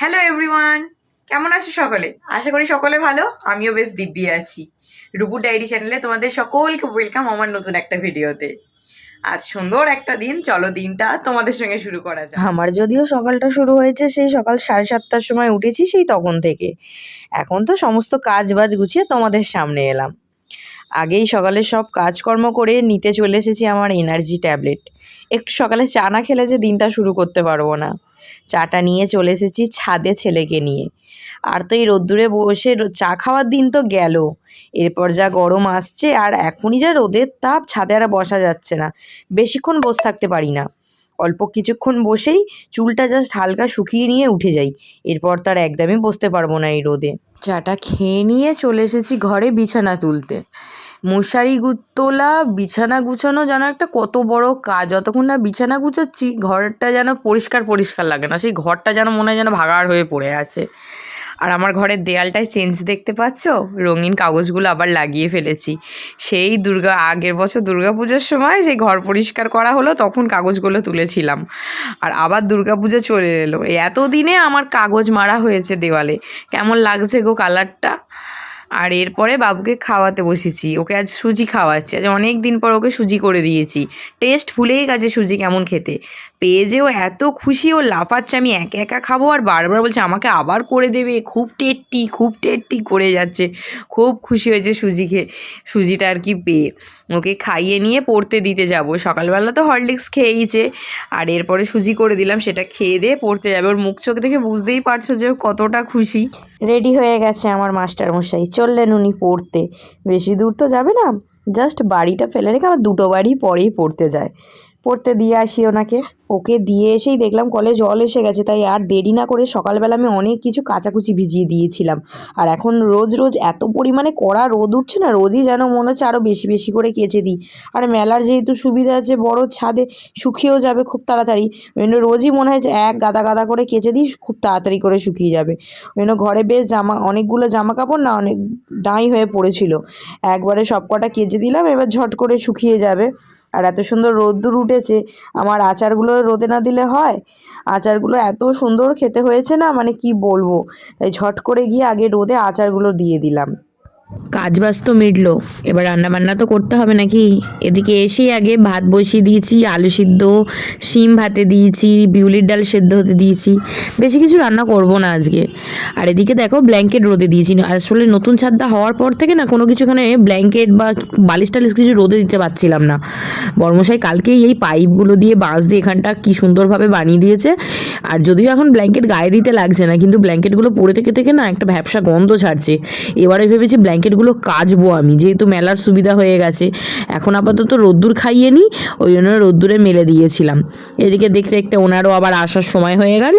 Hello everyone কেমন আছো সকলে? আশা করি সকলে ভালো। আমিও বেশ দিব্যি আছি। রূপু ডায়েরি চ্যানেলে তোমাদের সকলকে ওয়েলকাম আমার নতুন একটা ভিডিওতে। আজ সুন্দর একটা দিন। চলো দিনটা তোমাদের সঙ্গে শুরু করা যাক। আমার যদিও সকালটা শুরু হয়েছে, সেই সকাল সাড়ে সাতটার সময় উঠেছি, সেই তখন থেকে। এখন তো সমস্ত কাজ বাজ গুছিয়ে তোমাদের সামনে এলাম। আগেই সকালে সব কাজকর্ম করে নিতে চলে এসেছি আমার এনার্জি ট্যাবলেট একটু সকালে চা না খেলে যে দিনটা শুরু করতে পারব না। চাটা নিয়ে চলে এসেছি ছাদে ছেলেকে নিয়ে। আর তো এই রোদ্দুরে বসে চা খাওয়ার দিন তো গেল। এরপর যা গরম আসছে আর এখনই যা রোদের তাপ ছাদে আর বসা যাচ্ছে না। বেশিক্ষণ বসে থাকতে পারি না। অল্প কিছুক্ষণ বসেই চুলটা জাস্ট হালকা শুকিয়ে নিয়ে উঠে যাই। এরপর তার একদমই বসতে পারব না এই রোদে। চাটা খেয়ে নিয়ে চলে এসেছি ঘরে বিছানা তুলতে। মশারি তোলা বিছানা গুছানো যেন একটা কত বড় কাজ। যতক্ষণ না বিছানা গুছাচ্ছি, ঘরটা যেন পরিষ্কার পরিষ্কার লাগে না। সেই ঘরটা যেন মনে হয় যেন ভাগাড় হয়ে পড়ে আছে। আর আমার ঘরের দেয়ালটায় চেঞ্জ দেখতে পাচ্ছ? রঙিন কাগজগুলো আবার লাগিয়ে ফেলেছি। সেই দুর্গা, আগের বছর দুর্গা পুজোর সময় যে ঘর পরিষ্কার করা হলো, তখন কাগজগুলো তুলেছিলাম। আর আবার দুর্গা পুজো চলে এলো। এতদিনে আমার কাগজ মারা হয়েছে দেওয়ালে। কেমন লাগছে গো কালারটা আর এরপরে বাবুকে খাওয়াতে বসেছি। ওকে আজ সুজি খাওয়াচ্ছি। আজ অনেক দিন পর ওকে সুজি করে দিয়েছি। টেস্ট ভুলেই গেছে সুজি কেমন খেতে। পেয়ে যে ও এত খুশি, ও লাফাচ্ছে, আমি একা একা খাব আর বারবার বলছে, আমাকে আবার করে দেবে। খুব টেট্টি খুব টেট্টি করে যাচ্ছে। খুব খুশি হয়েছে সুজি খেয়ে, সুজিটা আর কি পেয়ে। ওকে খাইয়ে নিয়ে পড়তে দিতে যাব। সকালবেলা তো হরলিক্স খেয়েইছে। আর এরপরে সুজি করে দিলাম, সেটা খেয়ে দিয়ে পড়তে যাবে। ওর মুখ চোখ দেখে বুঝতেই পারছ যে কতটা খুশি। রেডি হয়ে গেছে আমার মাস্টার মশাই চললেন উনি পড়তে। বেশি দূর তো যাবে না জাস্ট বাড়িটা ফেলে রেখে আমার দুটো বাড়ি পরেই পড়তে যায়। পড়তে দিয়ে আসি ওনাকে। ওকে দিয়ে এসেই দেখলাম কলে জল এসে গেছে, তাই আর দেরি না করে সকালবেলা আমি অনেক কিছু কাচাকুচি ভিজিয়ে দিয়েছিলাম। আর এখন রোজ রোজ এত পরিমাণে কড়া রোদ উঠছে না, রোজই যেন মনে হচ্ছে আরও বেশি বেশি করে কেচে দিই। আর মেলার যেহেতু সুবিধা আছে, বড় ছাদে শুকিয়েও যাবে খুব তাড়াতাড়ি। ওই জন্য রোজই মনে হয় যে এক গাদা গাদা করে কেচে দিই, খুব তাড়াতাড়ি করে শুকিয়ে যাবে। ওই জন্য ঘরে বেশ জামা, অনেকগুলো জামা কাপড় না, অনেক ডাঁই হয়ে পড়েছিল। একবারে সব কটা কেচে দিলাম, এবার ঝট করে শুকিয়ে যাবে। আর এত সুন্দর রোদ্দুর উঠেছে, আমার আচারগুলো রোদে না দিলে হয়? আচারগুলো এত সুন্দর খেতে হয়েছে না? মানে কি বলব? তাই ঝট করে গিয়ে আগে রোদে আচারগুলো দিয়ে দিলাম। কাজ বাজ তো মিটলো। এবার রান্না বান্না তো করতে হবে নাকি? এদিকে এসেই আগে ভাত বসিয়ে দিয়েছি, আলু সিদ্ধ, শিম ভাতে দিয়েছি, বিউলির ডাল সেদ্ধ হতে দিয়েছি। বেশি কিছু রান্না করব না আজকে। আর এদিকে দেখো ব্ল্যাঙ্কেট রোদে দিয়েছি। আসলে নতুন ছাদটা হওয়ার পর থেকে না কোনো কিছুখানে ব্ল্যাঙ্কেট বা বালিশ টালিশ কিছু রোদে দিতে পারছিলাম না। বর্মশাই কালকেই এই পাইপগুলো দিয়ে বাঁশ দিয়ে এখানটা কি সুন্দরভাবে বানিয়ে দিয়েছে। আর যদিও এখন ব্ল্যাঙ্কেট গায়ে দিতে লাগছে না, কিন্তু ব্ল্যাঙ্কেটগুলো পরে থেকে থেকে না একটা ভ্যাবসা গন্ধ ছাড়ছে। এবারে ভেবেছি ব্ল্যাঙ্কেটগুলো কাচবো আমি, যেহেতু মেলার সুবিধা হয়ে গেছে। এখন আপাতত রোদ্দুর খাইয়ে নিই ওই জন্য রোদ্দুরে মেলে দিয়েছিলাম। এদিকে দেখতে দেখতে ওনারও আবার আসার সময় হয়ে গেল,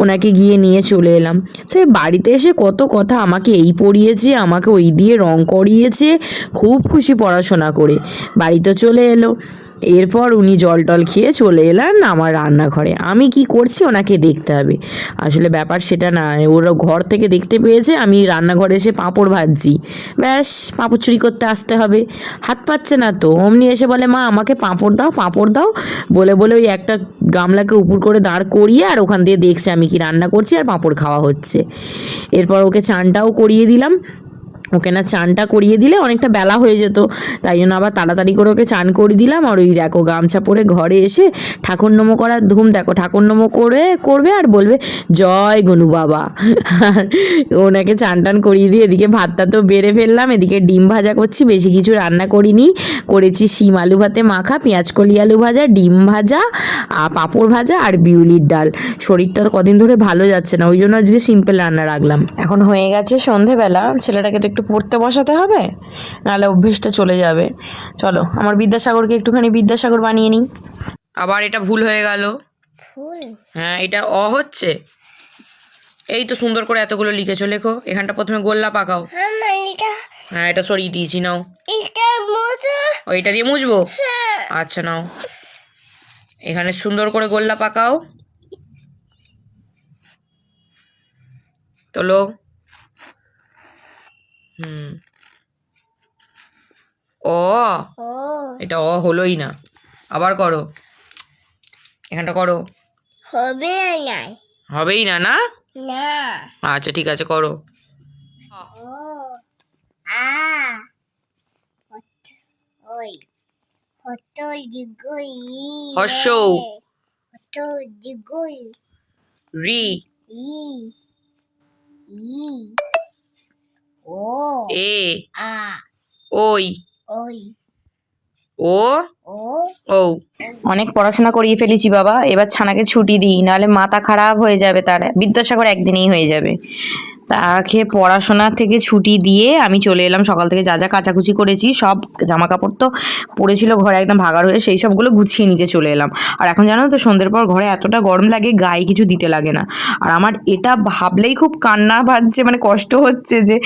ওনাকে গিয়ে নিয়ে চলে এলাম। সে বাড়িতে এসে কত কথা আমাকে এই পড়িয়েছে, আমাকে ওই দিয়ে রং করিয়েছে, খুব খুশি পড়াশোনা করে। বাড়িতে চলে এলো। এরপর উনি জল টল খেয়ে চলে এলেন আমার রান্নাঘরে। আমি কি করছি ওনাকে দেখতে হবে। আসলে ব্যাপার সেটা না, ওরা ঘর থেকে দেখতে পেয়েছে, আমি রান্নাঘরে এসে পাঁপড় ভাজছি। ব্যাস, পাঁপড় চুরি করতে আসতে হবে। হাত পাচ্ছে না তো, অমনি এসে বলে, মা, আমাকে পাঁপড় দাও পাঁপড় দাও। বলে বলে ওই একটা গামলাকে উপর করে দাঁড় করিয়ে আর ওখান দিয়ে দেখছে আমি কি রান্না করছি আর পাঁপড় খাওয়া হচ্ছে। এরপর ওকে চানটাও করিয়ে দিলাম। ওকে না চানটা করিয়ে দিলে অনেকটা বেলা হয়ে যেত। তাই জন্য আবার তাড়াতাড়ি করে ওকে চান করে দিলাম আর ওই দেখো গামছা পরে ঘরে এসে ঠাকুর নমো করার ধুম দেখো, ঠাকুর নমো করে করবে আর বলবে, জয় গনু বাবা। আর ওনাকে চান টান করিয়ে দিয়ে এদিকে ভাতটা তো বেড়ে ফেললাম, এদিকে ডিম ভাজা করছি, বেশি কিছু রান্না করিনি। করেছি শিম আলু ভাতে মাখা, পেঁয়াজ কলি আলু ভাজা, ডিম ভাজা আর পাঁপড় ভাজা আর বিউলির ডাল। শরীরটা কদিন ধরে ভালো যাচ্ছে না, ওই জন্য আজকে সিম্পল রান্না রাখলাম। এখন হয়ে গেছে সন্ধেবেলা, ছেলেটাকে তো একটু পড়তে বসাতে হবে নাহলে অভ্যেসটা চলে যাবে। চলো আমার বিদ্যাসাগরকে একটুখানি বিদ্যাসাগর বানিয়ে নিই। আবার এটা ভুল হয়ে গেল। হ্যাঁ এটা অ হচ্ছে। এই তো সুন্দর করে এতগুলো লিখেছো লেখো। এখানটা প্রথমে গোল্লা পাকাও। হ্যাঁ এটা সরিয়ে দিয়েছি নাও। এটা দিয়ে মুছবো? আচ্ছা নাও। এখানে সুন্দর করে গোল্লা পাকাও। তোলো। হুম। ও। ও। এটা অ হলোই না। আবার করো। এখানটা করো। হবে নাই। হবেই না না? না। আচ্ছা ঠিক আছে করো। ও। আ। ওই। হত জিগুই হর্ষ। হত জিগুই রি। ই। ই। ও এ আ ওই ওই ও ও ও। অনেক পড়াশোনা করিয়ে ফেলেছি বাবা এবার ছানাকে ছুটি দিই নাহলে মাথা খারাপ হয়ে যাবে তার বিদ্যাসাগর একদিনেই হয়ে যাবে। তাকে পড়াশোনা থেকে ছুটি দিয়ে আমি চলে এলাম। সকাল থেকে যা যা কাচাকুচি করেছি সব জামা কাপড় তো পড়েছিল ঘরে একদম ভাগার হয়ে সেই সবগুলো গুছিয়ে নিতে চলে এলাম। আর এখন জানো তো সন্ধ্যের পর ঘরে এতটা গরম লাগে গায়ে কিছু দিতে লাগে না। আর আমার এটা ভাবলেই খুব কান্না পাচ্ছে মানে কষ্ট হচ্ছে যে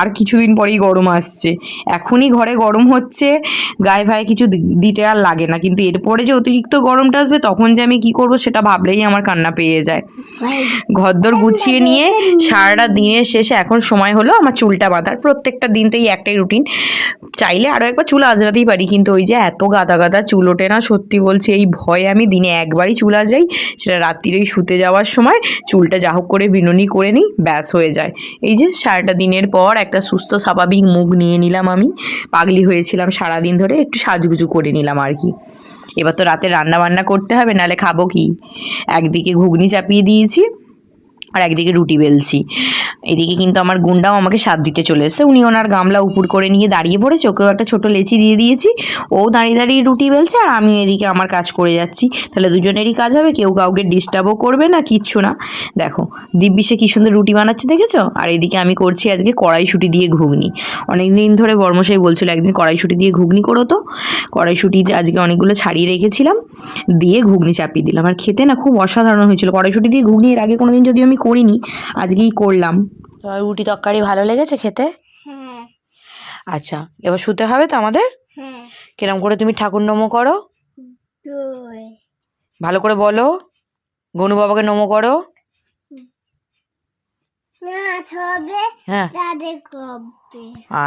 আর কিছুদিন পরেই গরম আসছে। এখনই ঘরে গরম হচ্ছে গায়ে ভায়ে কিছু দিতে আর লাগে না। কিন্তু এরপরে যে অতিরিক্ত গরমটা আসবে তখন যে আমি কি করব সেটা ভাবলেই আমার কান্না পেয়ে যায়। ঘরদোর গুছিয়ে নিয়ে সারাটা দিনের শেষে এখন সময় হলো আমার চুলটা বাঁধার। প্রত্যেকটা দিনতেই একটাই রুটিন চাইলে আরও একবার চুল আজরাতেই পারি, কিন্তু ওই যে এত গাদা গাদা চুল ওঠে না, সত্যি বলছি, এই ভয়ে আমি দিনে একবারই চুল আজরাই সেটা রাত্রিরেই শুতে যাওয়ার সময় চুলটা যা হোক করে বিনুনি করে নিই, ব্যাস হয়ে যায়। এই যে সারাটা দিনের পর একটা সুস্থ, স্বাভাবিক মুখ নিয়ে নিলাম আমি। পাগলি হয়েছিলাম সারাদিন ধরে, একটু সাজগুজু করে নিলাম আর কি। এবার তো রাতে রান্না বান্না করতে হবে নাহলে খাব কি? একদিকে ঘুগনি চাপিয়ে দিয়েছি আর একদিকে রুটি বেলছি। এদিকে কিন্তু আমার গুন্ডাও আমাকে সাথ দিতে চলে এসেছে। উনি ওনার গামলা উপর করে নিয়ে দাঁড়িয়ে পড়েছে, ওকেও একটা ছোটো লেচি দিয়ে দিয়েছি। ও দাঁড়িয়ে দাঁড়িয়ে রুটি বেলছে আর আমি এদিকে আমার কাজ করে যাচ্ছি। তাহলে দুজনেরই কাজ হবে, কেউ কাউকে ডিস্টার্বও করবে না, কিচ্ছু না। দেখো, দিব্যি সে কী সুন্দর রুটি বানাচ্ছে দেখেছ? আর এদিকে আমি করছি আজকে কড়াইশুটি দিয়ে ঘুগনি। অনেক দিন ধরে বর্মশাই বলছিল একদিন কড়াইশুটি দিয়ে ঘুগনি করো তো। কড়াইশুটি আজকে অনেকগুলো ছাড়িয়ে রেখেছিলাম, দিয়ে ঘুগনি চাপিয়ে দিলাম। আর খেতে না খুব অসাধারণ হয়েছিল। কড়াইশুটি দিয়ে ঘুগনি এর আগে কোনো দিন যদি আমি করিনি আজকেই করলাম। তোমার রুটি তরকারি ভালো লেগেছে খেতে? হ্যাঁ। আচ্ছা এবার শুতে হবে তো আমাদের? হ্যাঁ। কিরম করে তুমি ঠাকুর নমো করো? ভালো করে বলো। গনু বাবাকে নমো করো। হ্যাঁ।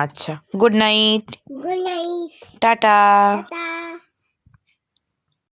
আচ্ছা good night good night tata. Tata.